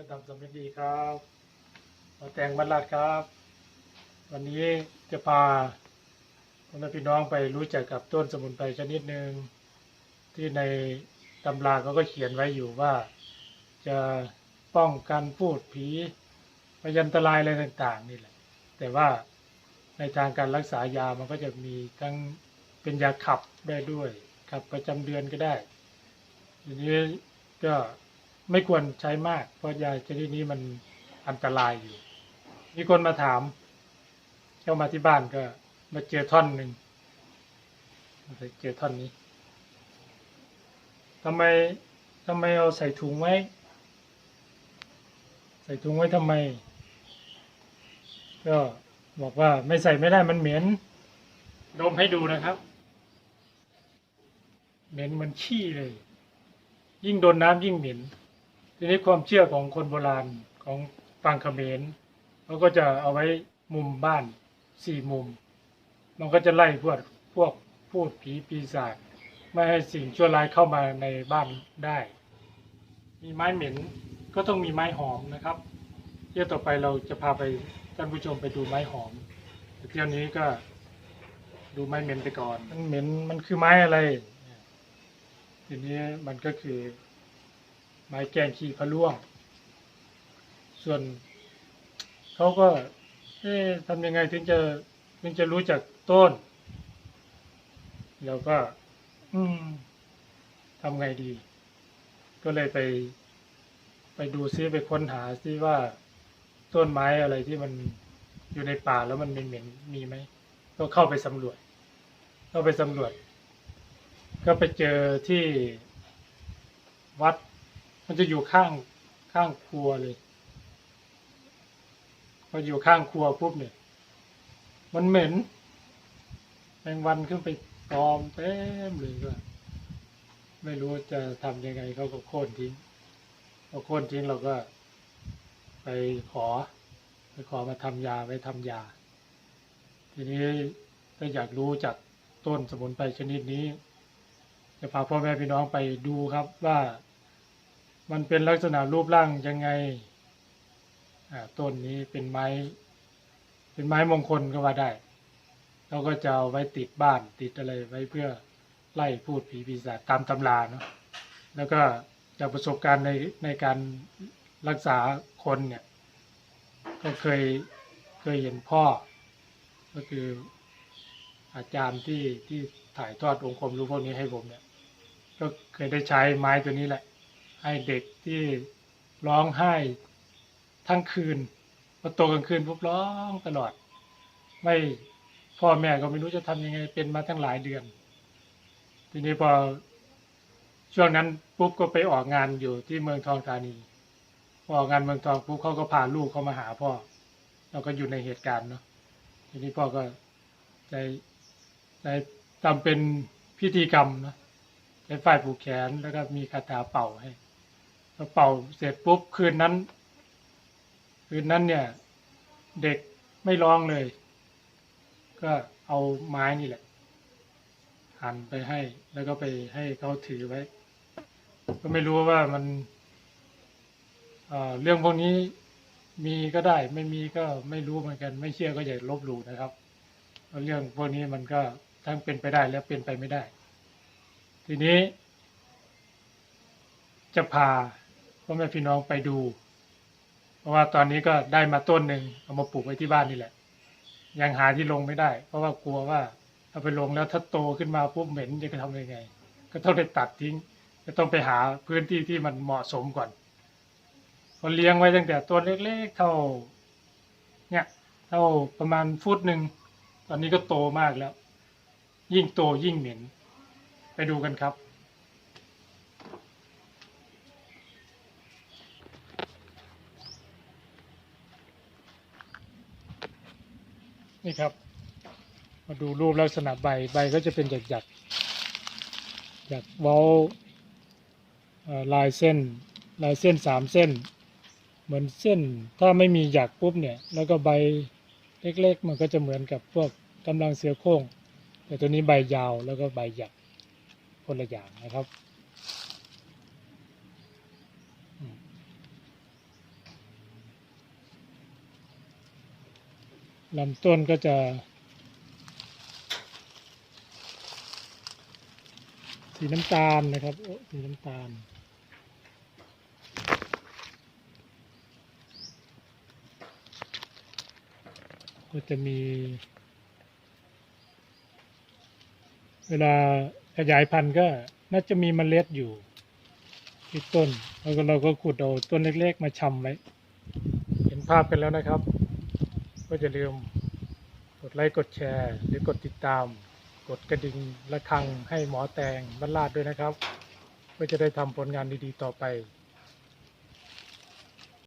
ก็ทำสำเร็จดีครับมาแต่งบรรลัดครับ วันนี้จะพาพ่อแม่พี่น้องไปรู้จักกับต้นสมุนไพรชนิดหนึ่งที่ในตำราเขาก็เขียนไว้อยู่ว่า จะป้องกันพูดผีพยันตรายอะไรต่างๆ นี่แหละ แต่ว่าในทางการรักษายามันก็จะมีทั้งเป็นยาขับได้ด้วยขับประจำเดือนก็ได้ทีนี้ก็ ไม่ควรใช้มาก เพราะยาชนิดนี้มันอันตรายอยู่ มีคนมาถามเข้ามาที่บ้านก็มาเจอท่อนหนึ่งเจอท่อนนี้ทำไมทำไมเอาใส่ถุงไว้ ใส่ถุงไว้ทำไม ก็บอกว่าไม่ใส่ไม่ได้มันเหม็นดมให้ดูนะครับ เหม็นมันขี้เลย ยิ่งโดนน้ำยิ่งเหม็น ทีนี้ความเชื่อของคนโบราณของฟังเขมรเขาก็จะเอาไว้มุมบ้านสี่มุม มันก็จะไล่พวกพวกพูดผีปีศาจไม่ให้สิ่งชั่วร้ายเข้ามาในบ้านได้ มีไม้เหม็นก็ต้องมีไม้หอมนะครับเที่ยวต่อไปเราจะพาไปท่านผู้ชมไปดูไม้หอมแต่เที่ยวนี้ก็ดูไม้เหม็นไปก่อนมันเหม็นมันคือไม้อะไรทีนี้มันก็คือ ไม้แกงขี้พะล่วง ส่วนเขาก็เอ๊ะทำยังไงถึงจะถึงจะรู้จักต้นเราก็ อืมทำไงดี ก็เลยไป ไปดูซิไปค้นหาซิว่าต้นไม้อะไรที่มันอยู่ในป่าแล้วมันเหม็นๆมีไหมก็เข้าไปสำรวจ เข้าไปสำรวจ ก็ไปเจอที่วัด มันจะอยู่ข้างข้างครัวเลยพออยู่ข้างครัวปุ๊บเนี่ย มันเหม็นแมงวันขึ้นไปตอมเต็มเลยก็ ไม่รู้จะทำยังไงเขาก็โค่นทิ้งพอโค่นทิ้งเราก็ ไปขอ ไปขอมาทำยาไว้ทำยา ทีนี้ถ้าอยากรู้จากต้นสมุนไพรชนิดนี้ จะพาพ่อแม่พี่น้องไปดูครับว่า มันเป็นลักษณะรูปร่างยังไงต้นนี้เป็นไม้ เป็นไม้มงคลก็ว่าได้เราก็จะเอาไว้ติดบ้านติดอะไรไว้เพื่อไล่พูดผีปีศาจตามตำราเนาะแล้วก็จากประสบการณ์ในในการรักษาคนเนี่ย ก็เคยเคยเห็นพ่อ ก็คืออาจารย์ที่ที่ถ่ายทอดองค์ความรู้พวกนี้ให้ผมเนี่ย ก็เคยได้ใช้ไม้ตัวนี้แหละ ให้เด็กที่ร้องไห้ทั้งคืนพอโตกลางคืนปุ๊บร้องตลอด ไม่พ่อแม่ก็ไม่รู้จะทำยังไงเป็นมาตั้งหลายเดือน ทีนี้พอช่วงนั้นปุ๊บก็ไปออกงานอยู่ที่เมืองทองธานีพอออกงานเมืองทองปุ๊บเขาก็พาลูกเขามาหาพ่อเราก็อยู่ในเหตุการณ์เนาะทีนี้พ่อก็ใจใจทำเป็นพิธีกรรมนะใช้ฝ้ายผูกแขนแล้วก็มีคาถาเป่าให้ พอเป่าเสร็จปุ๊บคืนนั้น คืนนั้นเนี่ย เด็กไม่ร้องเลย ก็เอาไม้นี่แหละหันไปให้ แล้วก็ไปให้เขาถือไว้ ก็ไม่รู้ว่ามันเเรื่องพวกนี้มีก็ได้ ไม่มีก็ไม่รู้เหมือนกัน ไม่เชื่อก็อย่าลบหลู่นะครับเพราะเรื่องพวกนี้มันก็ทั้งเป็นไปได้และเป็นไปไม่ได้ ทีนี้ จะพา พ่อแม่พี่น้องไปดู เพราะว่าตอนนี้ก็ได้มาต้นหนึ่งเอามาปลูกไว้ที่บ้านนี่แหละ ยังหาที่ลงไม่ได้ เพราะว่ากลัวว่าเอาไปลงแล้วถ้าโตขึ้นมาปุ๊บเหม็นจะทำยังไง ก็ต้องได้ตัดทิ้งก็ต้องไปหาพื้นที่ที่มันเหมาะสมก่อนพอเลี้ยงไว้ตั้งแต่ตัวเล็กๆเท่า เนี่ย เท่าประมาณฟุตหนึ่งตอนนี้ก็โตมากแล้ว ยิ่งโตยิ่งเหม็น ไปดูกันครับ นี่ครับ มาดูรูปลักษณะใบใบก็จะเป็นหยักหยักหยักเว้าลายเส้น ลายเส้นสามเส้น เหมือนเส้นถ้าไม่มีหยักปุ๊บเนี่ย แล้วก็ใบเล็กๆ มันก็จะเหมือนกับพวกกำลังเสือโครงแต่ตัวนี้ใบยาวแล้วก็ใบหยักคนละอย่างนะครับ ลำต้นก็จะ สีน้ำตาลนะครับ สีน้ำตาล ก็จะมี เวลาขยายพันธุ์ก็น่าจะมีเมล็ดอยู่ที่ต้น แล้วก็เราก็ขุดเอาต้นเล็ก ๆ มาชำไว้ เห็นภาพกันแล้วนะครับ ก็จะลืมกดไลค์กดแชร์ หรือกดติดตาม กดกระดิ่งระฆังให้หมอแตงบรรลาดด้วยนะครับ เพื่อจะได้ทำผลงานดีๆต่อไป